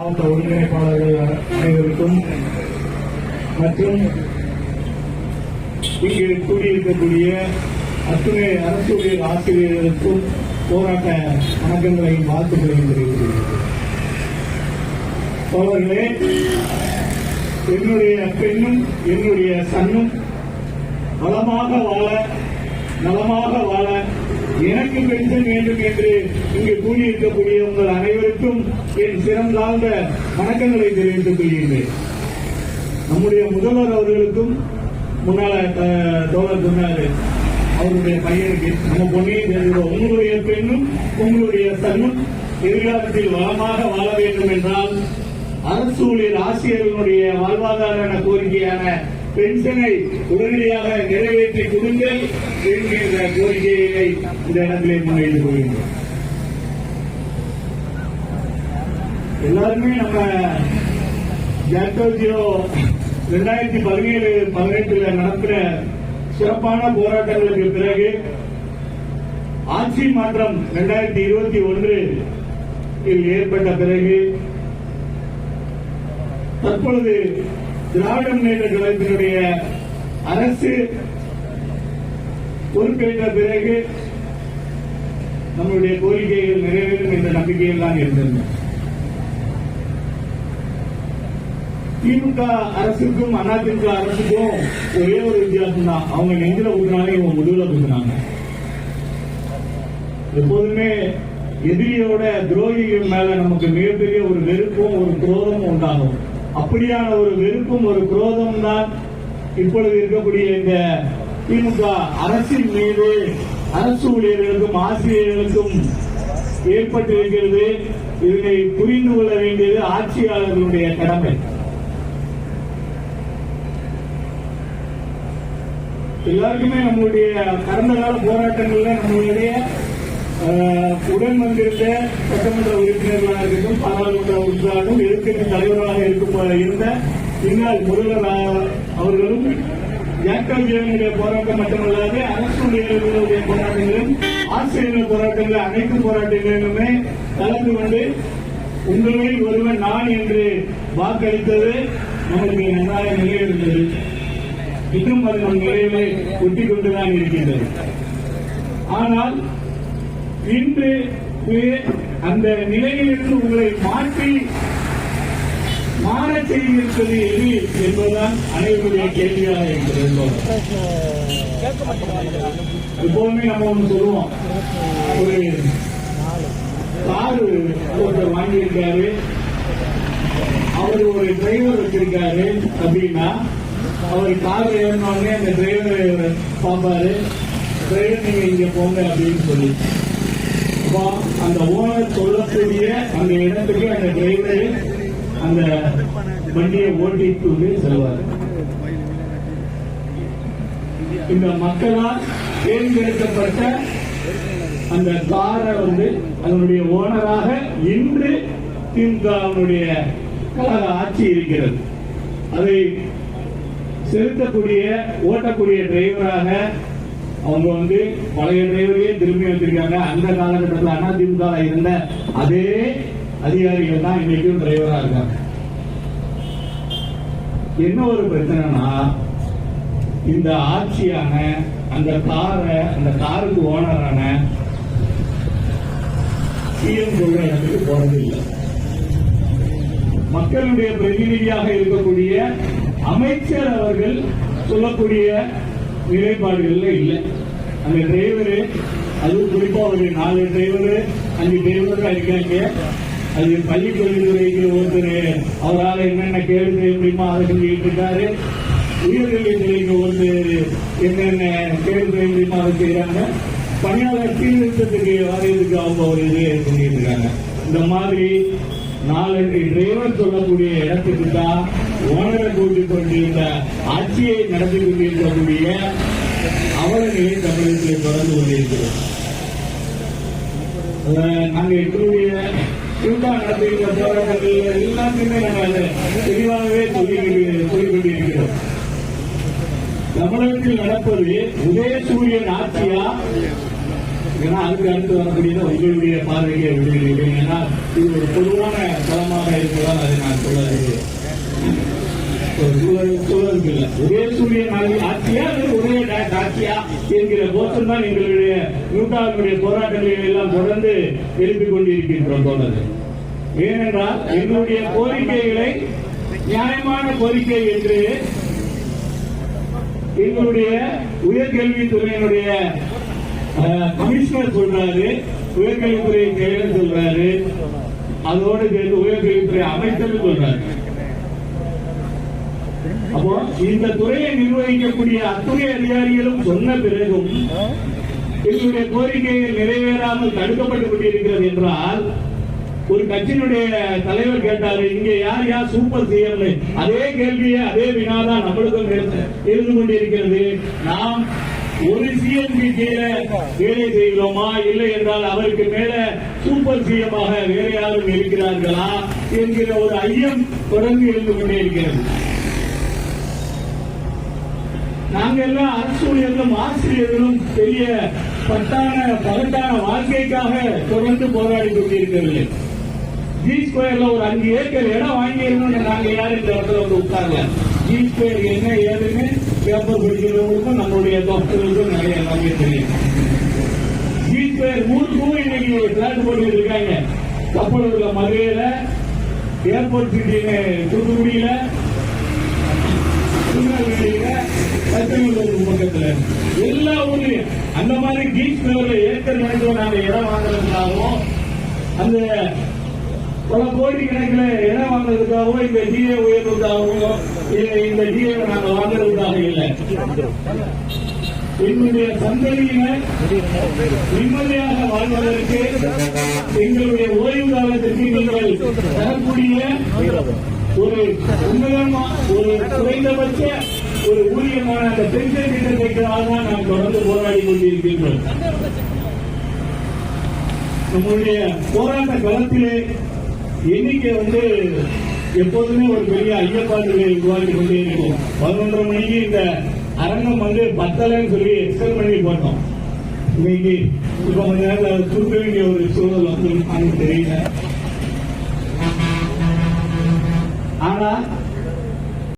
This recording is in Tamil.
மாவட்ட ஒருங்கிணைப்பாளர்கள் அனைவருக்கும் மற்றும் இங்கு கூடியிருக்கக்கூடிய அத்துணை அரசு ஊழியர் ஆசிரியர்களுக்கும் போராட்ட வணக்கங்களையும் வாழ்த்துக்களையும் தெரிவித்துள்ளது அவர்களே என்னுடைய பெண்ணும் என்னுடைய சன்னும் வளமாக வாழ நலமாக வாழ எனக்கு பென்ஷன் வேண்டும் என்று இங்கு கூடியிருக்கக்கூடிய உங்கள் அனைவருக்கும் என் சிறந்தாழ்ந்த வணக்கங்களை தெரிவித்துக் கொள்கின்றேன். நம்முடைய முதல்வர் அவர்களுக்கும் முன்னால தோழர் சொன்னாரு அவருடைய பையனுக்கு நம்ம பொண்ணையும் தெரிஞ்சுக்கிறோம் உங்களுடைய பெண்ணும் உங்களுடைய தன்னும் எதிர்காலத்தில் வளமாக வாழ வேண்டும் என்றால் அரசு ஊழியர் ஆசிரியர்களுடைய வாழ்வாதார கோரிக்கையான பென்ஷனை உடனடியாக நிறைவேற்றி கொடுங்கள் என்கின்ற கோரிக்கையினை இந்த இடத்திலே முன்வைத்துக் கொள்கின்றோம். எல்லாருமே நம்ம ஜாக்டோஜியோ ரெண்டாயிரத்தி பதினேழு பதினெட்டுல நடத்தின சிறப்பான போராட்டங்களுக்கு பிறகு ஆட்சி மாற்றம் ரெண்டாயிரத்தி இருபத்தி ஒன்று ஏற்பட்ட பிறகு தற்பொழுது திராவிட முன்னேற்ற கழகத்தினுடைய அரசு பொறுப்பேற்ற பிறகு நம்முடைய கோரிக்கைகள் நிறைவேறும் என்ற நம்பிக்கையில் தான் இருந்திருந்தோம் திமுக அரசுக்கும் அதிமுக அரசுக்கும் ஒரே ஒரு வித்தியாசம் தான். அவங்க நெஞ்சில ஊத்துனாங்க இவங்க முதுகுல ஊத்துனாங்க எப்போதுமே எதிரியோட துரோகிகள் மேல நமக்கு மிகப்பெரிய ஒரு வெறுப்பும் ஒரு குரோதமும் உண்டாகும். அப்படியான ஒரு வெறுப்பும் ஒரு குரோதம் தான் இப்பொழுது இருக்கக்கூடிய இந்த திமுக அரசின் மீது அரசு ஊழியர்களுக்கும் ஆசிரியர்களுக்கும் ஏற்பட்டிருக்கிறது. இதனை புரிந்து கொள்ள வேண்டியது ஆட்சியாளர்களுடைய கடமை. எல்லாருக்குமே நம்மளுடைய கடந்த கால போராட்டங்கள்ல நம்மளுடைய உடன் வந்திருந்த சட்டமன்ற உறுப்பினர்களாக இருக்கட்டும் பாராளுமன்ற உறுப்பினராகவும் எதிர்க்கட்சி தலைவராக இருக்கும் இருந்த பின்னால் முதல்வர் அவர்களும் ஜாக்டோஜியனுடைய போராட்டம் மட்டுமல்லாது அரசு போராட்டங்களும் ஆசிரியர்கள் போராட்டங்கள் அனைத்து போராட்டங்களிலுமே கலந்து கொண்டு உங்களில் ஒருவன் நான் என்று வாக்களித்தது நமக்கு நன்றாக நிலையிருந்தது. இன்னும் அது நம் நிலையிலே ஒட்டி கொண்டுதான் இருக்கின்றது. ஆனால் இன்று அந்த நிலையிலிருந்து உங்களை மாற்றி மாற செய்திருப்பது எது என்பதுதான் அனைவருடைய கேள்வியாக இருக்கிறது எப்போதுமே நம்ம ஒன்று சொல்லுவோம். ஒரு காரு ஒருத்தர் வாங்கியிருக்காரு. அவர் ஒரு டிரைவர் வச்சிருக்காரு அப்படின்னா அவர் கார் ஏறினோடனே அந்த டிரைவர் பார்ப்பாரு. டிரைவர் நீங்க இங்க போங்க அப்படின்னு சொல்லி. அப்பா அந்த ஓனர் சொல்லக்கூடிய அந்த இடத்துக்கு அந்த டிரைவரை அந்த வண்டியை ஓட்டிட்டு செல்வார். இந்த மக்களால் தேர்ந்தெடுக்கப்பட்ட அந்த காரை வந்து அதனுடைய ஓனராக இன்று திமுகவினுடைய கழக ஆட்சி இருக்கிறது. அதை செலுத்தக்கூடிய ஓட்டக்கூடிய டிரைவராக அவங்க வந்து பழைய டிரைவரையே திரும்பி வந்திருக்காங்க. அந்த காலகட்டத்தில் அதிமுக இருந்த அதே அதிகாரிகள் தான் இன்னைக்கும் டிரைவரா இருக்காங்க. என்ன ஒரு பிரச்சனைனா இந்த ஆட்சியான அந்த காரை அந்த காருக்கு ஓனரான சிஎம் சொல்ற இடத்துக்கு போறதில்லை மக்களுடைய பிரதிநிதியாக இருக்கக்கூடிய அமைச்சர் அவர்கள் சொல்லக்கூடிய நிலைப்பாடுகள்ல இல்லை. அந்த டிரைவரு அதுவும் குறிப்பா ஒரு நாலு டிரைவரு அஞ்சு டிரைவர்கள் இருக்காங்க. அது பள்ளி கல்வித்துறைக்கு ஒருத்தர் அவரால் என்னென்ன கேள்வி செய்ய முடியுமோ அதை செஞ்சுக்கிட்டு இருக்காரு. உயர்கல்வித்துறைக்கு ஒருத்தர் என்னென்ன கேள்வி செய்ய முடியுமோ அதை செய்யறாங்க பணியாளர் சீர்திருத்தத்துக்கு வரையதுக்கு அவங்க ஒரு இது பண்ணிட்டு இருக்காங்க. இந்த மாதிரி நாளைக்கு டிரைவர் சொல்லக்கூடிய இடத்துக்கு தான் ஓனரை கூட்டிக் கொண்டிருந்த ஆட்சியை நடத்தி கொண்டிருக்கக்கூடிய அவலநிலை தமிழகத்தில் தொடர்ந்து கொண்டிருக்கிறோம் நாங்க எங்களுடைய திமுக நடத்துகின்ற போராட்டங்கள் எல்லாத்தையுமே நாங்கள் தெளிவாகவே சொல்லிக்கொண்டிருக்கிறோம். கொண்டிருக்கிறோம் தமிழகத்தில் நடப்பது உதயசூரியன் ஆட்சியா ஏன்னா அதுக்கு அடுத்து வரக்கூடியது உங்களுடைய பார்வையை விடுகிறீர்கள் ஏன்னா இது ஒரு பொதுவான தளமாக இருப்பதால் அதை நான் சொல்ல ஒரு இல்லை. ஒரே சூரிய நாளை ஆட்சியா ஒரே ஆட்சியா என்கிற கோஷம் தான் எங்களுடைய நூற்றாண்டுடைய போராட்டங்களை எல்லாம் தொடர்ந்து எழுப்பிக் கொண்டிருக்கின்றோம் தொடர்ந்து ஏனென்றால் எங்களுடைய கோரிக்கைகளை நியாயமான கோரிக்கை என்று எங்களுடைய உயர்கல்வித்துறையினுடைய கமிஷனர் சொல்றாரு. உயர்கல்வித்துறை செயலர் சொல்றாரு. அதோடு சேர்ந்து உயர்கல்வித்துறை அமைச்சர் சொல்றாரு. அப்போ இந்த துறையை நிர்வகிக்கக்கூடிய அத்துறை அதிகாரிகளும் சொன்ன பிறகும் எங்களுடைய கோரிக்கையை நிறைவேறாமல் தடுக்கப்பட்டு கொண்டிருக்கிறது என்றால் ஒரு கட்சியினுடைய தலைவர் கேட்டாரு இங்க யார் யார் சூப்பர் சிஎம் அதே கேள்வியை அதே வினாதான் நம்மளுக்கும் இருந்து கொண்டிருக்கிறது. நாம் ஒரு சிஎம்பி கீழே வேலை செய்கிறோமா? இல்லை என்றால் அவருக்கு மேல சூப்பர் சிஎமாக வேற யாரும் இருக்கிறார்களா என்கிற ஒரு ஐயம் தொடர்ந்து இருந்து கொண்டே இருக்கிறது. நாங்க எல்லாம் அரசு ஊழியர்களும் ஆசிரியர்களும் பெரிய பட்டான பகட்டான வாழ்க்கைக்காக தொடர்ந்து போராடி கொண்டிருக்கவில்லை. ஜி ஸ்கொயர்ல ஒரு அஞ்சு ஏக்கர் இடம் வாங்கியிருந்தோம் நாங்க யாரும் இந்த இடத்துல வந்து உட்கார்ல. ஜி ஸ்கொயர் என்ன ஏதுன்னு பேப்பர் படிக்கிறவங்களுக்கும் நம்மளுடைய டாக்டர்களுக்கும் நிறைய எல்லாமே தெரியும். ஜி ஸ்கொயர் ஊருக்கும் இன்னைக்கு பிளாட் போட்டு இருக்காங்க. கப்பலூர்ல மதுரையில ஏர்போர்ட் சிட்டின்னு தூத்துக்குடியில திருநெல்வேலியில பச்சைமல்லூர் பக்கத்துல எல்லா ஊர்லயும் அந்த மாதிரி பீச் மேல ஏக்கர் கணக்கில் நாங்க இடம் வாங்குறதுக்காகவும் அந்த பல கோடி கணக்கில் இடம் வாங்குறதுக்காகவோ இந்த டிஏ உயர்வுக்காகவோ இந்த டிஏ நாங்க வாங்குறதுக்காக இல்லை. எங்களுடைய சந்ததியினர் நிம்மதியாக வாழ்வதற்கு எங்களுடைய ஓய்வு காலத்திற்கு நீங்கள் தரக்கூடிய ஒரு உண்மையான ஒரு குறைந்தபட்ச ஒரு ஊதியமான அந்த பென்ஷன் திட்டத்திற்காக தான் நாம் தொடர்ந்து போராடி கொண்டிருக்கின்றோம். நம்முடைய போராட்ட களத்திலே எண்ணிக்கை வந்து எப்போதுமே ஒரு பெரிய ஐயப்பாடுகளை உருவாக்கி கொண்டே இருக்கும். பதினொன்றரை மணிக்கு இந்த அரங்கம் வந்து பத்தலைன்னு சொல்லி எக்ஸ்டெண்ட் பண்ணி போட்டோம். இன்னைக்கு இப்ப கொஞ்ச நேரத்தில் அதை சுருக்க வேண்டிய ஒரு சூழல் வந்து தெரியல. ஆனா